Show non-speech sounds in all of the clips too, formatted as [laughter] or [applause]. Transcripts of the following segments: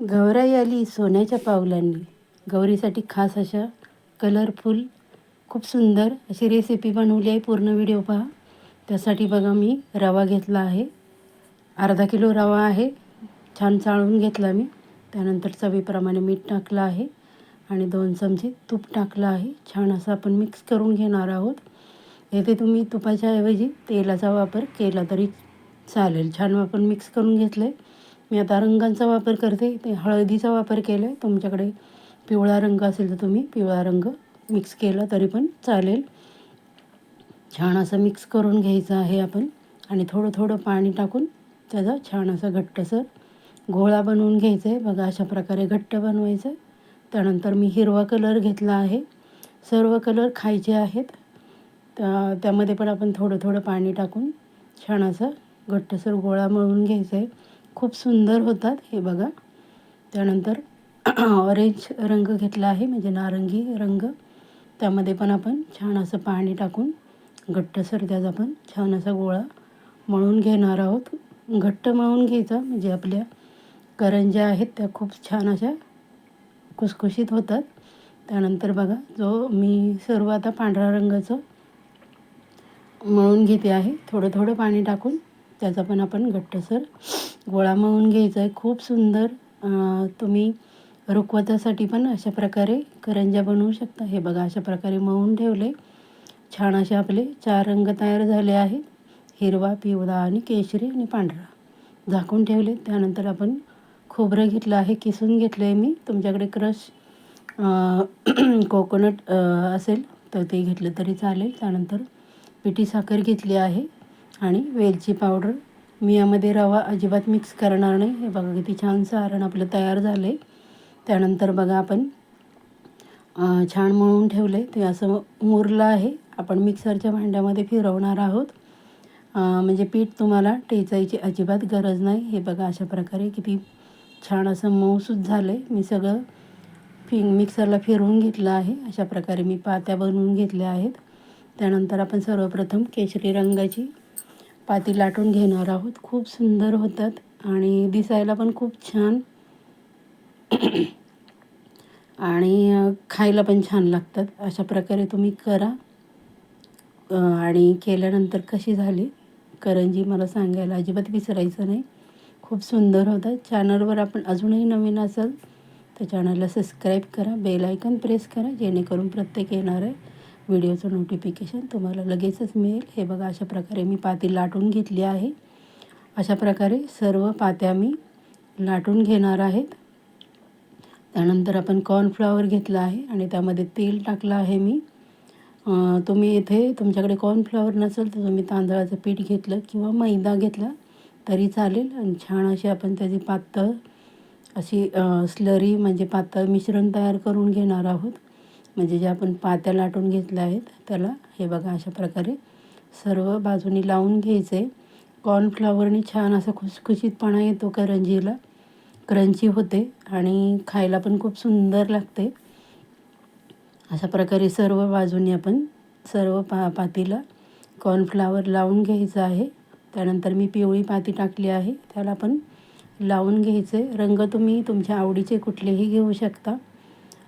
गौराई आली सोन्याच्या पावलांनी. गौरीसाठी खास अशा कलरफुल खूप सुंदर अशी रेसिपी बनवली आहे. पूर्ण व्हिडिओ पहा. त्यासाठी बघा मी रवा घेतला आहे. अर्धा किलो रवा आहे. छान चाळून घेतला मी. त्यानंतर चवीप्रमाणे मीठ टाकलं आहे. आणि दोन चमचे तूप टाकलं आहे. छान असं आपण मिक्स करून घेणार आहोत. येथे तुम्ही तुपाच्या ऐवजी तेलाचा वापर केला तरी चालेल. छान आपण मिक्स करून घेतलं आहे मी आता रंगांचा वापर करते ते हळदीचा वापर केला आहे तुमच्याकडे पिवळा रंग असेल तर तुम्ही पिवळा रंग मिक्स केला तरी पण चालेल. छान असं मिक्स करून घ्यायचं आहे आपण आणि थोडं थोडं पाणी टाकून त्याचा छान असा घट्टसर गोळा बनवून घ्यायचा आहे बघा अशा प्रकारे घट्ट बनवायचं आहे त्यानंतर मी हिरवा कलर घेतला आहे. सर्व कलर खायचे आहेत. त्या त्यामध्ये पण आपण थोडं थोडं पाणी टाकून छान असं घट्टसर गोळा मळून घ्यायचा आहे खूप सुंदर होतात हे बघा. त्यानंतर [clears throat] ऑरेंज रंग घेतला आहे म्हणजे नारंगी रंग. त्यामध्ये पण आपण छान असं पाणी टाकून घट्टसर त्याचा आपण छान असा गोळा मळून घेणार आहोत. घट्ट मळून घ्यायचा म्हणजे आपल्या करंज्या आहेत त्या खूप छान अशा खुसखुशीत होतात. त्यानंतर बघा जो मी सर्व आता पांढऱ्या रंगाचं मळून घेते आहे थोडं थोडं पाणी टाकून त्याचा पण आपण घट्टसर गोळा मळून घ्यायचा आहे खूप सुंदर. तुम्ही रुखवतासाठी पण अशा प्रकारे करंज्या बनवू शकता. हे बघा अशा प्रकारे मळून ठेवले. छान असे आपले चार रंग तयार झाले आहेत. हिरवा पिवळा आणि केशरी आणि पांढरा. झाकून ठेवले. त्यानंतर आपण खोबरं घेतलं आहे. किसून घेतलं आहे मी. तुमच्याकडे क्रश [clears throat] कोकोनट असेल तर ते घेतलं तरी चालेल. त्यानंतर पिठी साखर घेतली आहे. आणि वेलची पावडर मी यामध्ये रवा अजिबात मिक्स करणार नाही. हे बघा किती छान सारण आपलं तयार झालं आहे त्यानंतर बघा आपण छान मळून ठेवले ते असं मुरलं आहे. आपण मिक्सरच्या भांड्यामध्ये फिरवणार आहोत. म्हणजे पीठ तुम्हाला टेचायची अजिबात गरज नाही. हे बघा अशा प्रकारे किती छान असं मऊसूद झालं आहे मी सगळं फिंग मिक्सरला फिरवून घेतलं आहे. अशा प्रकारे मी पात्या बनवून घेतल्या आहेत. त्यानंतर आपण सर्वप्रथम केशरी रंगाची पाती लाटून घेणार आहोत. खूप सुंदर होतात आणि दिसायला पण खूप छान. आणि खायला पण छान लागतात. अशा प्रकारे तुम्ही करा. आणि केल्यानंतर कशी झाली? करंजी मला सांगायला अजिबात विसरायचं नाही. खूप सुंदर होतात चॅनलवर आपण अजूनही नवीन असाल तर चॅनलला सबस्क्राईब करा. बेल आयकन प्रेस करा जेणेकरून प्रत्येक येणार आहे व्हिडिओचं नोटिफिकेशन तुम्हाला लगेचच मिळेल. हे बघा अशा प्रकारे मी पाती लाटून घेतली आहे. अशा प्रकारे सर्व पात्या मी लाटून घेणार आहेत. त्यानंतर आपण कॉर्नफ्लॉवर घेतला आहे आणि त्यामध्ये तेल टाकलं आहे मी. तुम्ही इथे तुमच्याकडे कॉर्नफ्लॉवर नसेल तर तुम्ही तांदळाचं पीठ घेतलं किंवा मैदा घेतला तरी चालेल. आणि छान अशी आपण त्याची पातळ अशी स्लरी म्हणजे पातळ मिश्रण तयार करून घेणार आहोत. म्हणजे जे आपण पात्या लाटून घेतल्या आहेत त्याला हे बघा अशा प्रकारे सर्व बाजूनी लावून घ्यायचे. कॉर्नफ्लावरने छान असा खुसखुशीतपणा येतो करंजीला क्रंची होते आणि खायला पण खूप सुंदर लागते. अशा प्रकारे सर्व बाजूनी आपण सर्व पा पातीला कॉर्नफ्लावर लावून घ्यायचं आहे. त्यानंतर मी पिवळी पाती टाकली आहे. त्याला पण लावून घ्यायचे. रंग तुम्ही तुमच्या आवडीचे कुठलेही घेऊ शकता.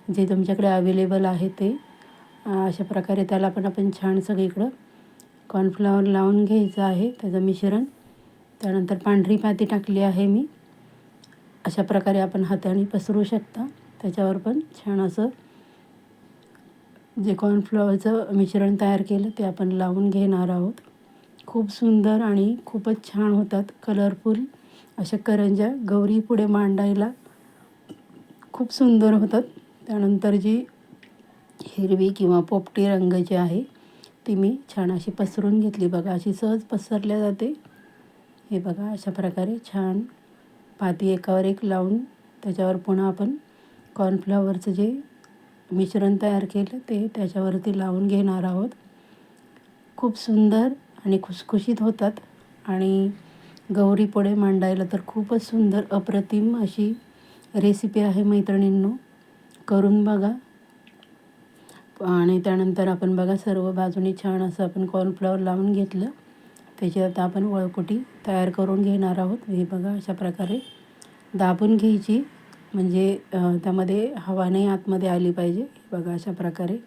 जे तुमच्याकडे अवेलेबल आहे ते. अशा प्रकारे त्याला पण आपण छान सगळीकडं कॉर्नफ्लावर लावून घ्यायचं आहे त्याचं मिश्रण. त्यानंतर पांढरी माती टाकली आहे मी. अशा प्रकारे आपण हाताने पसरू शकता. त्याच्यावर पण छान असं जे कॉर्नफ्लॉवरचं मिश्रण तयार केलं ते आपण लावून घेणार आहोत. खूप सुंदर आणि खूपच छान होतात. कलरफुल अशा करंज्या गौरी पुढे मांडायला खूप सुंदर होतात. त्यानंतर जी हिरवी किंवा पोपटी रंग जी आहे ती मी छान अशी पसरून घेतली. बघा अशी सहज पसरल्या जाते. हे बघा अशा प्रकारे छान पाती एकावर एक लावून त्याच्यावर पुन्हा आपण कॉर्नफ्लॉवरचं जे मिश्रण तयार केलं ते त्याच्यावरती लावून घेणार आहोत. खूप सुंदर आणि खुसखुशीत होतात आणि गौरी पुढे मांडायला तर खूपच सुंदर अप्रतिम अशी रेसिपी आहे मैत्रिणींनो. करून बघा. आणि त्यानंतर आपण बघा सर्व बाजूने छान असं आपण कॉर्नफ्लॉवर लावून घेतलं. त्याच्यात आता आपण वळकुटी तयार करून घेणार आहोत. हे बघा अशा प्रकारे दाबून घ्यायची. म्हणजे त्यामध्ये हवा नाही आतमध्ये आली पाहिजे. बघा अशा प्रकारे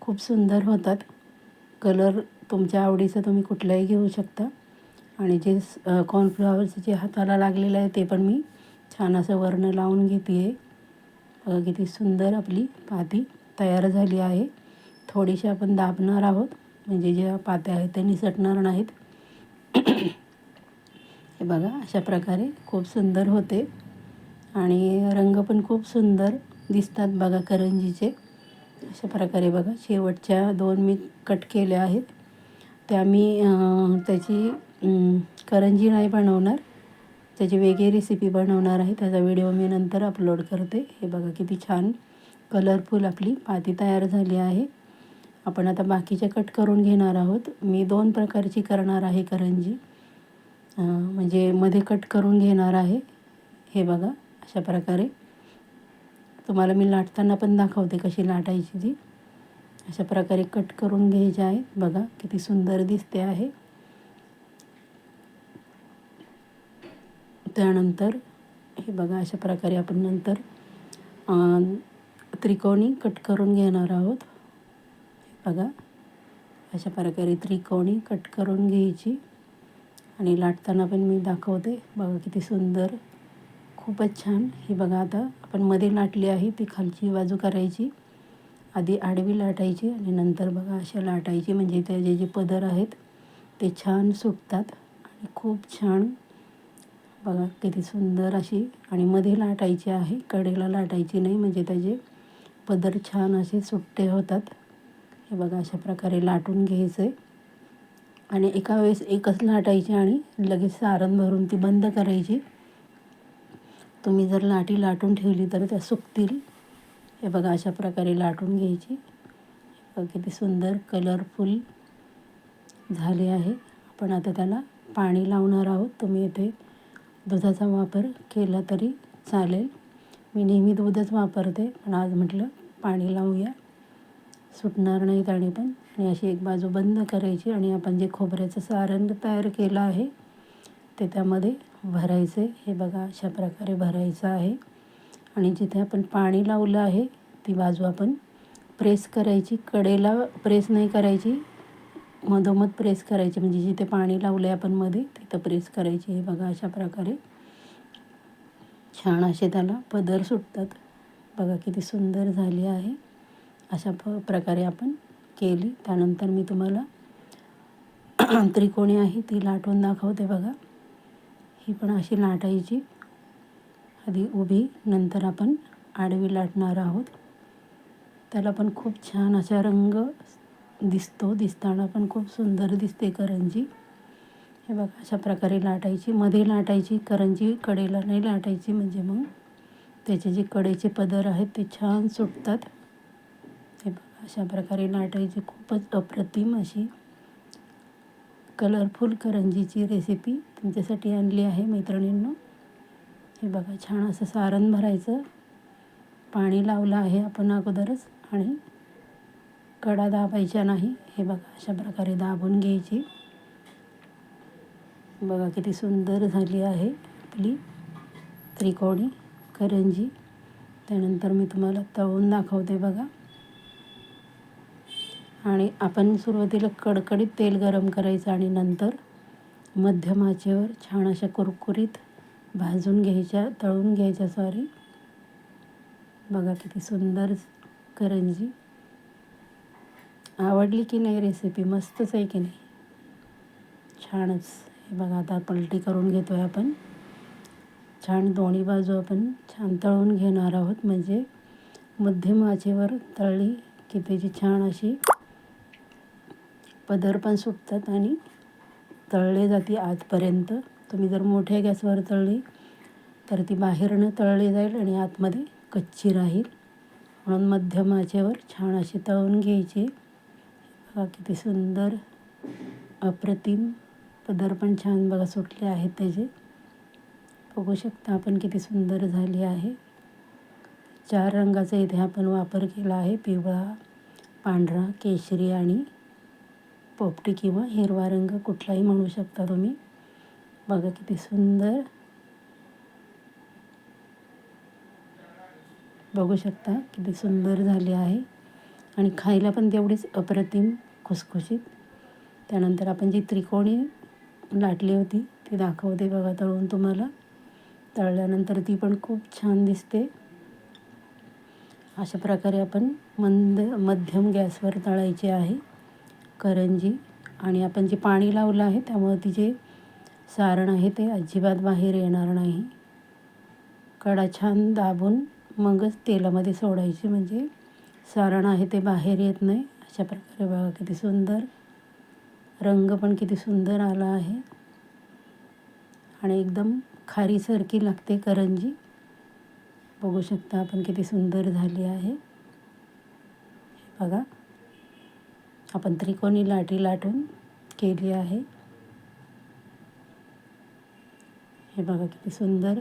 खूप सुंदर होतात. कलर तुमच्या आवडीचं तुम्ही कुठलाही घेऊ शकता. आणि जे कॉर्नफ्लॉवरचं जे हाताला लागलेलं आहे ते पण मी छान असं वर्ण लावून घेते. आहे किती सुंदर आपली पाती तयार झाली आहे. थोडीशी आपण दाबणार आहोत. म्हणजे ज्या पात्या आहेत त्या निसटणार नाहीत. हे बघा अशा प्रकारे खूप सुंदर होते. आणि रंग पण खूप सुंदर दिसतात बघा करंजीचे. अशा प्रकारे बघा शेवटच्या दोन मी कट केल्या आहेत. त्या मी त्याची करंजी नाही बनवणार. त्याची वेगळी रेसिपी बनवणार आहे. त्याचा व्हिडिओ मी नंतर अपलोड करते. हे बघा किती छान कलरफुल आपली पाती तयार झाली आहे. आपण आता बाकीचे कट करून घेणार आहोत. मी दोन प्रकारची करणार आहे करंजी. म्हणजे मध्ये कट करून घेणार आहे. हे बघा अशा प्रकारे. तुम्हाला मी लाटताना पण दाखवते कशी लाटायची ती. अशा प्रकारे कट करून घ्यायचे आहे. बघा किती सुंदर दिसते आहे. त्यानंतर हे बघा अशा प्रकारे आपण नंतर त्रिकोणी कट करून घेणार आहोत. बघा अशा प्रकारे त्रिकोणी कट करून घ्यायची. आणि लाटताना पण मी दाखवते. बघा किती सुंदर खूपच छान. हे बघा आता आपण मध्ये लाटली आहे ती खालची बाजू करायची. आधी आडवी लाटायची आणि नंतर बघा अशा लाटायची. म्हणजे त्याचे जे पदर आहेत ते छान सुटतात आणि खूप छान बघा किती सुंदर अशी आणि मध्ये लाटायची आहे कडेला लाटायची नाही म्हणजे त्याचे पदर छान असे सुट्टे होतात. हे बघा अशा प्रकारे लाटून घ्यायचं आहे आणि एका वेळेस एकच लाटायची आणि लगेच सारण भरून ती बंद करायची. तुम्ही जर लाटी लाटून ठेवली तर त्या सुकतील. हे बघा अशा प्रकारे लाटून घ्यायची. किती सुंदर कलरफुल झाले आहे. आपण आता त्याला पाणी लावणार आहोत. तुम्ही इथे दुधाचा वापर केला तरी चालेल. मी नेहमी दूधच वापरते पण आज म्हटलं पाणी लावूया. सुटणार नाही आणि पण. आणि अशी एक बाजू बंद करायची आणि आपण जे खोबऱ्याचं सारण तयार केलं आहे ते त्यामध्ये भरायचे. हे बघा अशा प्रकारे भरायचं आहे. आणि जिथे आपण पाणी लावलं आहे ती बाजू आपण प्रेस करायची. कडेला प्रेस नाही करायची. मधोमध प्रेस करायची. म्हणजे जिथे पाणी लावलं आहे आपण मध्ये तिथं प्रेस करायची. हे बघा अशा प्रकारे. छान असे त्याला पदर सुटतात. बघा किती सुंदर झाली आहे. अशा प प्रकारे आपण केली. त्यानंतर मी तुम्हाला [clears throat] त्रिकोणी आहे ती लाटून दाखवते बघा. ही पण अशी लाटायची. आधी उभी नंतर आपण आडवी लाटणार आहोत. त्याला पण खूप छान असा रंग दिसतो. दिसताना पण खूप सुंदर दिसते करंजी. हे बघा अशा प्रकारे लाटायची. मध्ये लाटायची करंजी कडेला नाही लाटायची म्हणजे मग त्याचे जे कडेचे पदर आहेत ते छान सुटतात. हे बघा अशा प्रकारे लाटायची. खूपच अप्रतिम अशी कलरफुल करंजीची रेसिपी तुमच्यासाठी आणली आहे मैत्रिणींनो हे बघा छान असं सारण भरायचं. पाणी लावलं आहे आपण अगोदरच आणि कडा दाबायच्या नाही. हे बघा अशा प्रकारे दाबून घ्यायची. बघा किती सुंदर झाली आहे आपली त्रिकोणी करंजी. त्यानंतर मी तुम्हाला तळून दाखवते बघा. आणि आपण सुरुवातीला कडकडीत तेल गरम करायचं आणि नंतर मध्यमाचेवर छान अशा कुरकुरीत भाजून घ्यायच्या तळून घ्यायच्या सॉरी बघा किती सुंदर करंजी. आवडली की नाही रेसिपी मस्तच आहे की नाही? छानच. हे बघा आता पलटी करून घेतो आहे आपण. छान दोन्ही बाजू आपण छान तळून घेणार आहोत. म्हणजे मध्यम आचेवर तळली की त्याची छान अशी पदर पण सुटतात आणि तळले जाते आतपर्यंत. तुम्ही जर मोठ्या गॅसवर तळली तर ती बाहेरनं तळली जाईल आणि आतमध्ये कच्ची राहील. म्हणून मध्यम आचेवर छान अशी तळून घ्यायची. बघा किती सुंदर अप्रतिम पदर पण छान बघा सुटले आहेत त्याचे बघू शकता आपण किती सुंदर झाली आहे. चार रंगाचा इथे आपण वापर केला आहे. पिवळा पांढरा केशरी आणि पोपटी किंवा हिरवा रंग कुठलाही म्हणू शकता तुम्ही. बघा किती सुंदर. बघू शकता किती सुंदर झाली आहे. आणि खायला पण तेवढीच अप्रतिम खुसखुशीत. त्यानंतर आपण जी त्रिकोणी लाटली होती ती दाखवते बघा तळून तुम्हाला. तळल्यानंतर ती पण खूप छान दिसते. अशा प्रकारे आपण मंद मध्यम गॅसवर तळायची आहे करंजी. आणि आपण जे पाणी लावलं आहे त्यामुळे तिचे सारण आहे ते अजिबात बाहेर येणार नाही. कडा छान दाबून मगच तेलामध्ये सोडायची म्हणजे सारण आहे ते बाहेर येत नाही. अशा प्रकारे बघा किती सुंदर. रंग पण किती सुंदर आला आहे. आणि एकदम खारीसारखी लागते करंजी. बघू शकता आपण किती सुंदर झाली आहे. बघा. आपण त्रिकोणी लाटी लाटून केली आहे. हे बघा किती सुंदर.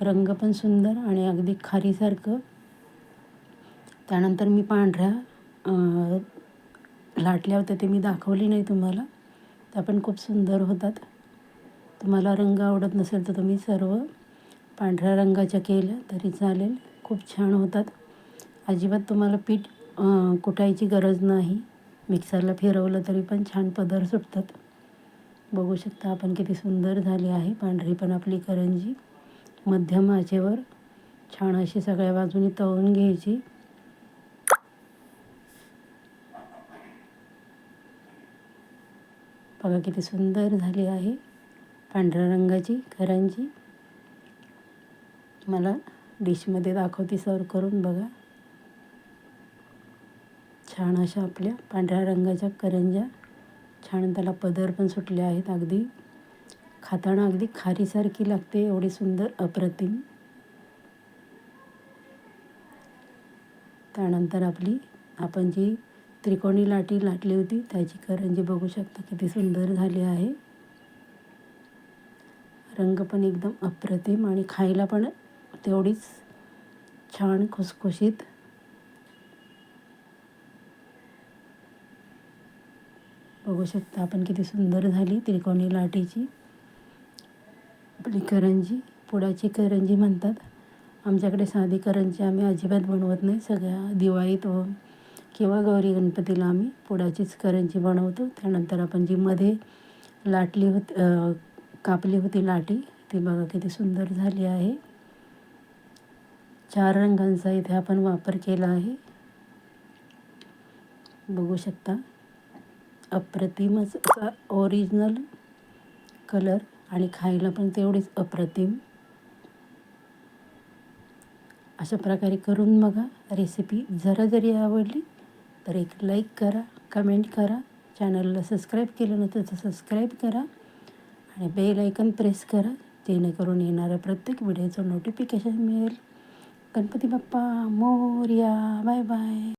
रंग पण सुंदर आणि अगदी खारीसारखं. त्यानंतर मी पांढऱ्या लाटल्या होत्या ते मी दाखवली नाही तुम्हाला. त्या पण खूप सुंदर होतात. तुम्हाला रंग आवडत नसेल तर तुम्ही सर्व पांढऱ्या रंगाच्या केल्या तरी चालेल. खूप छान होतात. अजिबात तुम्हाला पीठ कुटायची गरज नाही. मिक्सरला फिरवलं तरी पण छान पदर सुटतात. बघू शकता आपण किती सुंदर झाली आहे पांढरी पण आपली करंजी. मध्यम आचेवर छान अशी सगळ्या बाजूनी तळून घ्यायची. बघा किती सुंदर झाली आहे पांढऱ्या रंगाची करंजी मला डिशमध्ये दाखवते सर्व करून बघा. छान अशा आपल्या पांढऱ्या रंगाच्या करंज्या. छान त्याला पदर पण सुटले आहेत अगदी. खाताना अगदी खारीसारखी लागते एवढी सुंदर अप्रतिम. त्यानंतर आपली आपण जी त्रिकोणी लाटी लाटली होती. त्याची करंजी म्हणजे बघू शकता किती सुंदर झाली आहे. रंग पण एकदम अप्रतिम आणि खायला पण तेवढीच छान खुसखुशीत. बघू शकता आपण किती सुंदर झाली त्रिकोणी लाटीची. आपली करंजी पुडाची करंजी म्हणतात. आमच्याकडे साधी करंजी आम्ही अजिबात बनवत नाही. सगळ्या दिवाळीत व किंवा गौरी गणपतीला आम्ही पुडाचीच करंजी बनवतो. त्यानंतर आपण जी मध्ये लाटली होती कापली होती लाटी ती बघा किती सुंदर झाली आहे. चार रंगांचा इथे आपण वापर केला आहे. बघू शकता अप्रतिमच ओरिजिनल कलर आणि खायला पण तेवढीच अप्रतिम. अशा प्रकारे करून बघा रेसिपी जरा जरी आवडली तर एक लाईक करा कमेंट करा. चॅनलला सबस्क्राईब केलं नसेल तर सबस्क्राईब करा. आणि बेल आयकन प्रेस करा जेणेकरून येणाऱ्या प्रत्येक व्हिडिओचं नोटिफिकेशन मिळेल. Ganpati Bappa Morya bye bye